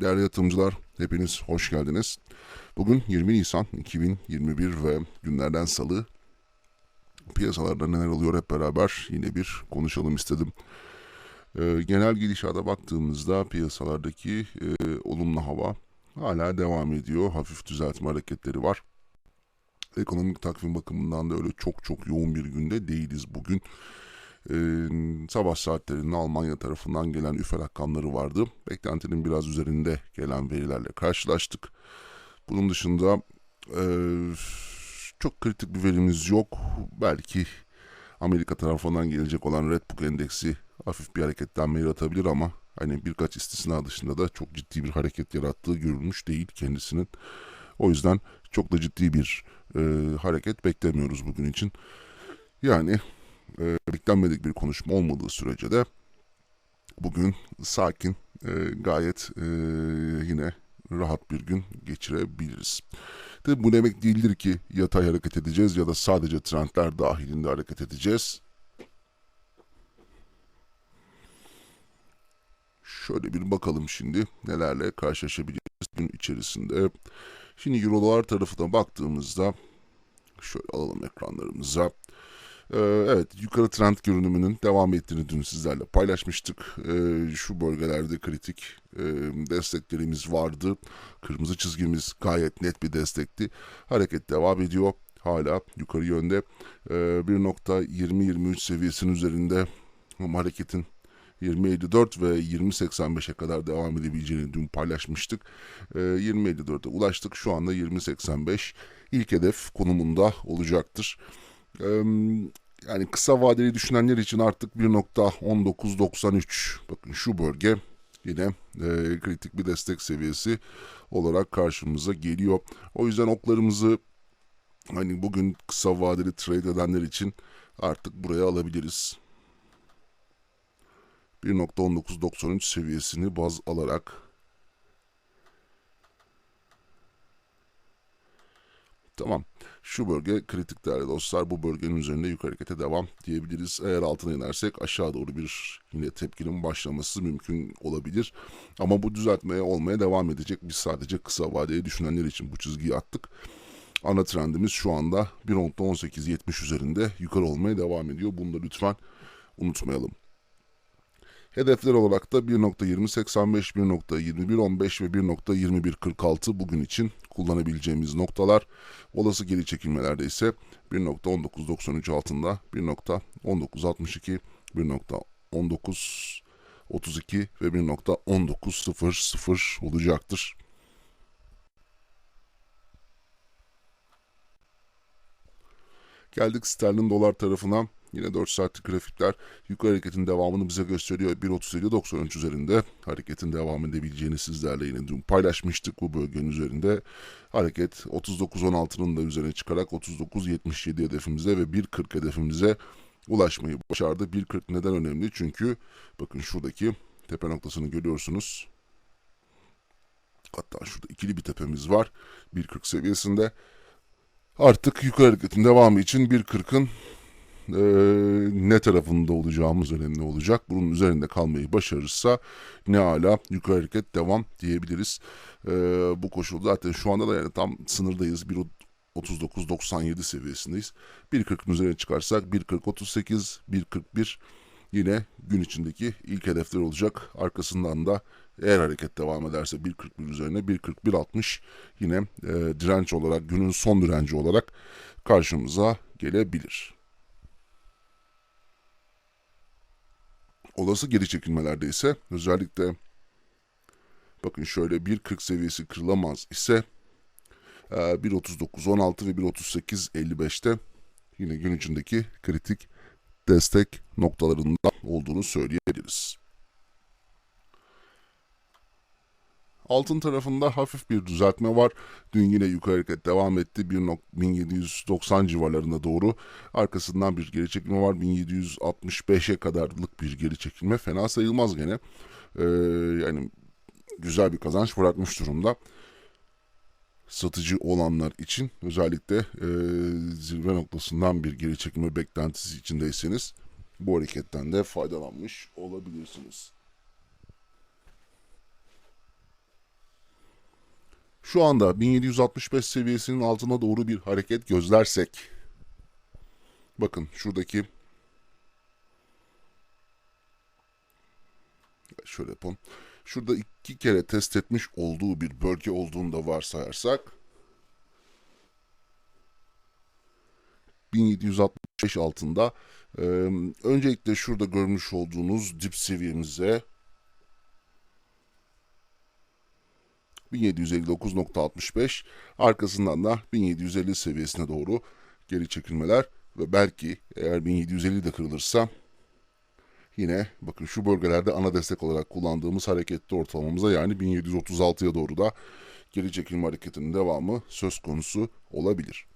Değerli yatırımcılar, hepiniz hoş geldiniz. Bugün 20 Nisan 2021 ve günlerden salı. Piyasalarda neler oluyor hep beraber yine bir konuşalım istedim. Ee, genel gidişata baktığımızda piyasalardaki e, olumlu hava hala devam ediyor. Hafif düzeltme hareketleri var. Ekonomik takvim bakımından da öyle çok çok yoğun bir günde değiliz bugün. Ee, sabah saatlerinde Almanya tarafından gelen üfe rakamları vardı. Beklentinin biraz üzerinde gelen verilerle karşılaştık. Bunun dışında e, çok kritik bir verimiz yok. Belki Amerika tarafından gelecek olan Redbook endeksi hafif bir hareketlenme yaratabilir ama hani birkaç istisna dışında da çok ciddi bir hareket yarattığı görülmüş değil kendisinin. O yüzden çok da ciddi bir e, hareket beklemiyoruz bugün için. Yani e, beklenmedik bir konuşma olmadığı sürece de bugün sakin, e, gayet e, yine rahat bir gün geçirebiliriz. Tabi bu demek değildir ki yatay hareket edeceğiz ya da sadece trendler dahilinde hareket edeceğiz. Şöyle bir bakalım şimdi nelerle karşılaşabiliriz gün içerisinde. Şimdi Euro dolar tarafına baktığımızda şöyle alalım ekranlarımıza. Ee, evet yukarı trend görünümünün devam ettiğini dün sizlerle paylaşmıştık. Ee, şu bölgelerde kritik e, desteklerimiz vardı. Kırmızı çizgimiz gayet net bir destekti. Hareket devam ediyor. Hala yukarı yönde. Ee, 1.20-23 seviyesinin üzerinde hareketin 20.54 ve 20.85'e kadar devam edebileceğini dün paylaşmıştık. E, 20.54'e ulaştık. Şu anda 20.85 ilk hedef konumunda olacaktır. Yani kısa vadeli düşünenler için artık 1.1993 bakın şu bölge yine e, kritik bir destek seviyesi olarak karşımıza geliyor. O yüzden oklarımızı hani bugün kısa vadeli trade edenler için artık buraya alabiliriz. 1.1993 seviyesini baz alarak Tamam. Şu bölge kritik değerli dostlar. Bu bölgenin üzerinde yukarı harekete devam diyebiliriz. Eğer altına inersek aşağı doğru bir yine tepkinin başlaması mümkün olabilir. Ama bu düzeltmeye olmaya devam edecek. Biz sadece kısa vadeli düşünenler için bu çizgiyi attık. Ana trendimiz şu anda 1.1870 üzerinde yukarı olmaya devam ediyor. Bunu da lütfen unutmayalım. Hedefler olarak da 1.2085, 1.2115 ve 1.2146 bugün için kullanabileceğimiz noktalar. Olası geri çekilmelerde ise 1.1993 altında 1.1962, 1.1932 ve 1.1900 olacaktır. Geldik sterlin dolar tarafına. Yine 4 saatlik grafikler yukarı hareketin devamını bize gösteriyor. 1.37.93 üzerinde hareketin devam edebileceğini sizlerle yine dün paylaşmıştık bu bölgenin üzerinde. Hareket 39.16'nın da üzerine çıkarak 39.77 hedefimize ve 1.40 hedefimize ulaşmayı başardı. 1.40 neden önemli? Çünkü bakın şuradaki tepe noktasını görüyorsunuz. Hatta şurada ikili bir tepemiz var. 1.40 seviyesinde. Artık yukarı hareketin devamı için 1.40'ın e, ne tarafında olacağımız önemli olacak. Bunun üzerinde kalmayı başarırsa ne hala yukarı hareket devam diyebiliriz. E, bu koşul zaten şu anda da yani tam sınırdayız. 1.39-97 seviyesindeyiz. 1.40'ın üzerine çıkarsak 1.40-38, 1.41 yine gün içindeki ilk hedefler olacak. Arkasından da eğer hareket devam ederse 1.41 üzerine 1.41.60 yine e, direnç olarak günün son direnci olarak karşımıza gelebilir. Olası geri çekilmelerde ise özellikle bakın şöyle 1.40 seviyesi kırılamaz ise 1.39.16 ve 1.38.55'te yine gün içindeki kritik destek noktalarından olduğunu söyleyebiliriz. Altın tarafında hafif bir düzeltme var. Dün yine yukarı hareket devam etti. 1790 civarlarına doğru. Arkasından bir geri çekilme var. 1765'e kadarlık bir geri çekilme. Fena sayılmaz gene. Ee, yani güzel bir kazanç bırakmış durumda. Satıcı olanlar için özellikle e, zirve noktasından bir geri çekilme beklentisi içindeyseniz bu hareketten de faydalanmış olabilirsiniz. Şu anda 1765 seviyesinin altına doğru bir hareket gözlersek bakın şuradaki şöyle yapalım. Şurada iki kere test etmiş olduğu bir bölge olduğunu da varsayarsak 1765 altında e, öncelikle şurada görmüş olduğunuz dip seviyemize 1759.65 arkasından da 1750 seviyesine doğru geri çekilmeler ve belki eğer 1750 de kırılırsa yine bakın şu bölgelerde ana destek olarak kullandığımız hareketli ortalamamıza yani 1736'ya doğru da geri çekilme hareketinin devamı söz konusu olabilir.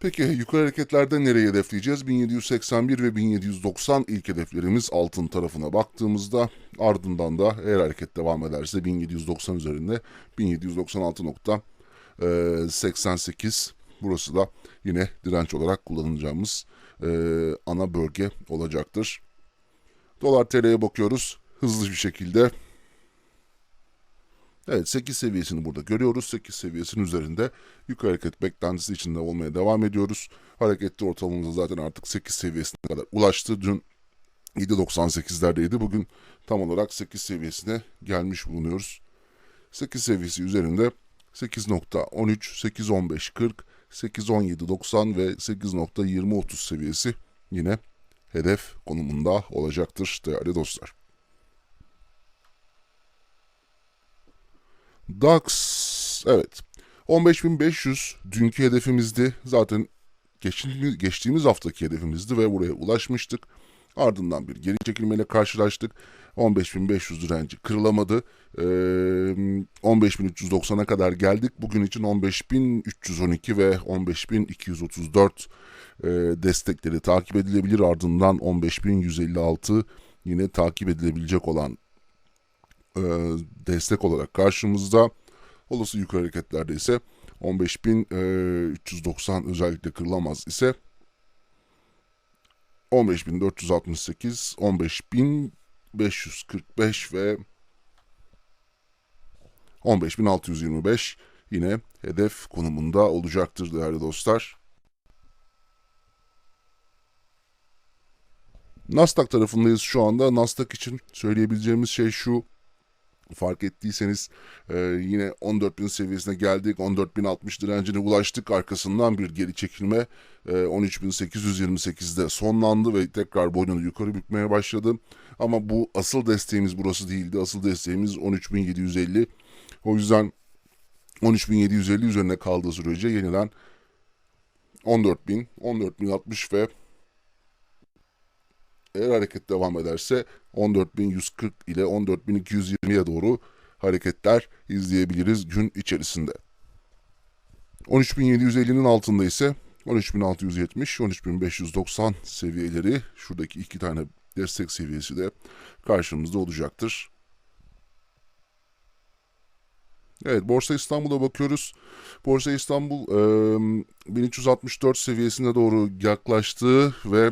Peki yukarı hareketlerde nereye hedefleyeceğiz? 1781 ve 1790 ilk hedeflerimiz altın tarafına baktığımızda ardından da eğer hareket devam ederse 1790 üzerinde 1796.88 burası da yine direnç olarak kullanacağımız ana bölge olacaktır. Dolar TL'ye bakıyoruz hızlı bir şekilde Evet 8 seviyesini burada görüyoruz. 8 seviyesinin üzerinde yukarı hareket beklentisi içinde olmaya devam ediyoruz. Hareketli ortalamamız zaten artık 8 seviyesine kadar ulaştı. Dün 7.98'lerdeydi. Bugün tam olarak 8 seviyesine gelmiş bulunuyoruz. 8 seviyesi üzerinde 8.13, 8.15, 40, 8.17.90 ve 8.20.30 seviyesi yine hedef konumunda olacaktır değerli dostlar. DAX evet 15.500 dünkü hedefimizdi. Zaten geçtiğimiz, geçtiğimiz haftaki hedefimizdi ve buraya ulaşmıştık. Ardından bir geri çekilmeyle karşılaştık. 15.500 direnci kırılamadı. Ee, 15.390'a kadar geldik. Bugün için 15.312 ve 15.234 e, destekleri takip edilebilir. Ardından 15.156 yine takip edilebilecek olan e, destek olarak karşımızda. Olası yukarı hareketlerde ise 15.390 özellikle kırılamaz ise 15.468, 15.545 ve 15.625 yine hedef konumunda olacaktır değerli dostlar. Nasdaq tarafındayız şu anda. Nasdaq için söyleyebileceğimiz şey şu. Fark ettiyseniz e, yine 14.000 seviyesine geldik. 14.060 direncine ulaştık. Arkasından bir geri çekilme e, 13.828'de sonlandı ve tekrar boynunu yukarı bükmeye başladı. Ama bu asıl desteğimiz burası değildi. Asıl desteğimiz 13.750. O yüzden 13.750 üzerine kaldığı sürece yeniden 14.000, 14.060 ve eğer hareket devam ederse 14.140 ile 14.220'ye doğru hareketler izleyebiliriz gün içerisinde. 13.750'nin altında ise 13.670, 13.590 seviyeleri şuradaki iki tane destek seviyesi de karşımızda olacaktır. Evet Borsa İstanbul'a bakıyoruz. Borsa İstanbul e, 1364 seviyesine doğru yaklaştı ve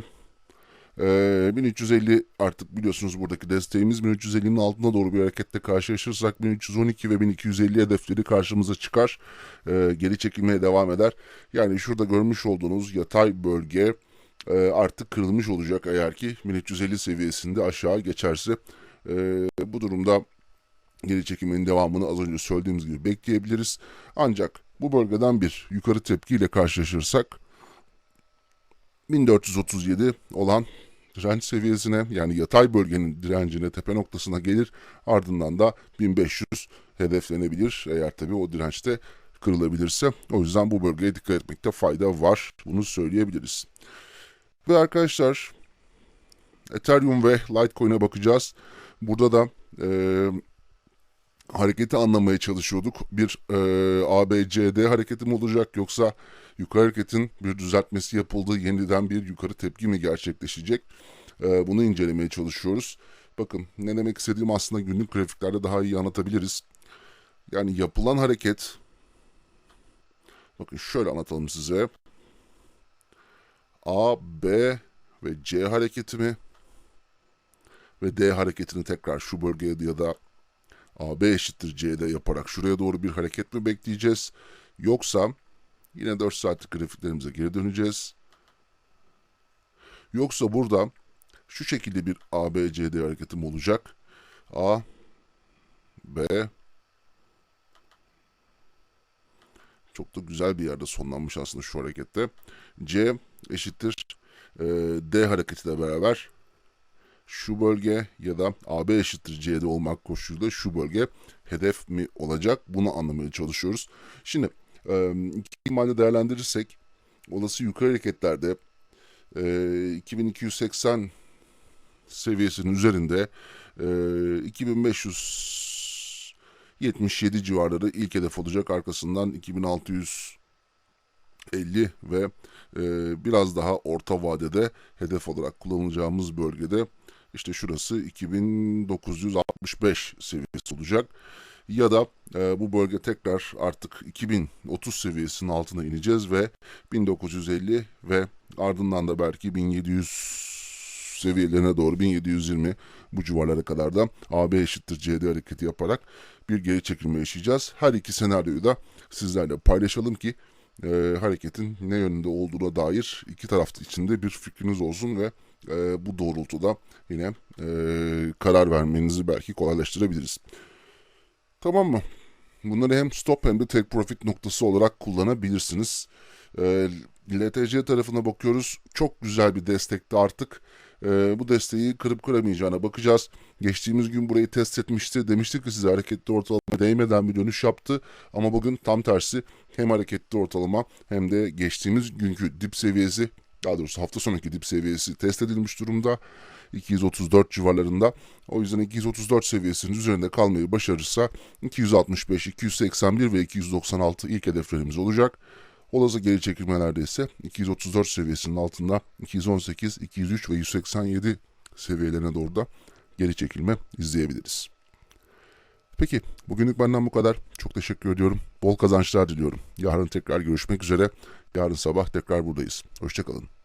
ee, 1350 artık biliyorsunuz buradaki desteğimiz 1350'nin altına doğru bir harekette karşılaşırsak 1312 ve 1250 hedefleri karşımıza çıkar. Ee, geri çekilmeye devam eder. Yani şurada görmüş olduğunuz yatay bölge e, artık kırılmış olacak eğer ki 1350 seviyesinde aşağı geçerse. E, bu durumda geri çekilmenin devamını az önce söylediğimiz gibi bekleyebiliriz. Ancak bu bölgeden bir yukarı tepkiyle karşılaşırsak 1437 olan direnç seviyesine yani yatay bölgenin direncine tepe noktasına gelir. Ardından da 1500 hedeflenebilir eğer tabi o dirençte kırılabilirse. O yüzden bu bölgeye dikkat etmekte fayda var. Bunu söyleyebiliriz. Ve arkadaşlar Ethereum ve Litecoin'e bakacağız. Burada da e, hareketi anlamaya çalışıyorduk. Bir e, ABCD hareketi mi olacak yoksa yukarı hareketin bir düzeltmesi yapıldığı yeniden bir yukarı tepki mi gerçekleşecek? E, bunu incelemeye çalışıyoruz. Bakın ne demek istediğim aslında günlük grafiklerde daha iyi anlatabiliriz. Yani yapılan hareket bakın şöyle anlatalım size. A, B ve C hareketi mi? Ve D hareketini tekrar şu bölgeye ya da AB eşittir CD yaparak şuraya doğru bir hareket mi bekleyeceğiz? Yoksa yine 4 saatlik grafiklerimize geri döneceğiz. Yoksa burada şu şekilde bir ABCD hareketim olacak. A, B, çok da güzel bir yerde sonlanmış aslında şu harekette. C eşittir e, D hareketiyle beraber şu bölge ya da AB eşittir C'de olmak koşuluyla şu bölge hedef mi olacak? Bunu anlamaya çalışıyoruz. Şimdi e, iki ihtimalle değerlendirirsek olası yukarı hareketlerde e, 2280 seviyesinin üzerinde e, 2577 civarları ilk hedef olacak. Arkasından 2650 ve e, biraz daha orta vadede hedef olarak kullanacağımız bölgede işte şurası 2965 seviyesi olacak. Ya da e, bu bölge tekrar artık 2030 seviyesinin altına ineceğiz ve 1950 ve ardından da belki 1700 seviyelerine doğru 1720 bu civarlara kadar da AB eşittir CD hareketi yaparak bir geri çekilme yaşayacağız. Her iki senaryoyu da sizlerle paylaşalım ki e, hareketin ne yönünde olduğuna dair iki taraf içinde bir fikriniz olsun ve e, bu doğrultuda yine e, karar vermenizi belki kolaylaştırabiliriz. Tamam mı? Bunları hem stop hem de take profit noktası olarak kullanabilirsiniz. E, LTC tarafına bakıyoruz. Çok güzel bir destekti artık. E, bu desteği kırıp kıramayacağına bakacağız. Geçtiğimiz gün burayı test etmişti. Demiştik ki size hareketli ortalama değmeden bir dönüş yaptı. Ama bugün tam tersi hem hareketli ortalama hem de geçtiğimiz günkü dip seviyesi daha doğrusu hafta sonraki dip seviyesi test edilmiş durumda. 234 civarlarında. O yüzden 234 seviyesinin üzerinde kalmayı başarırsa 265, 281 ve 296 ilk hedeflerimiz olacak. Olası geri çekilmelerde ise 234 seviyesinin altında 218, 203 ve 187 seviyelerine doğru da geri çekilme izleyebiliriz. Peki bugünlük benden bu kadar. Çok teşekkür ediyorum. Bol kazançlar diliyorum. Yarın tekrar görüşmek üzere. Yarın sabah tekrar buradayız. Hoşçakalın.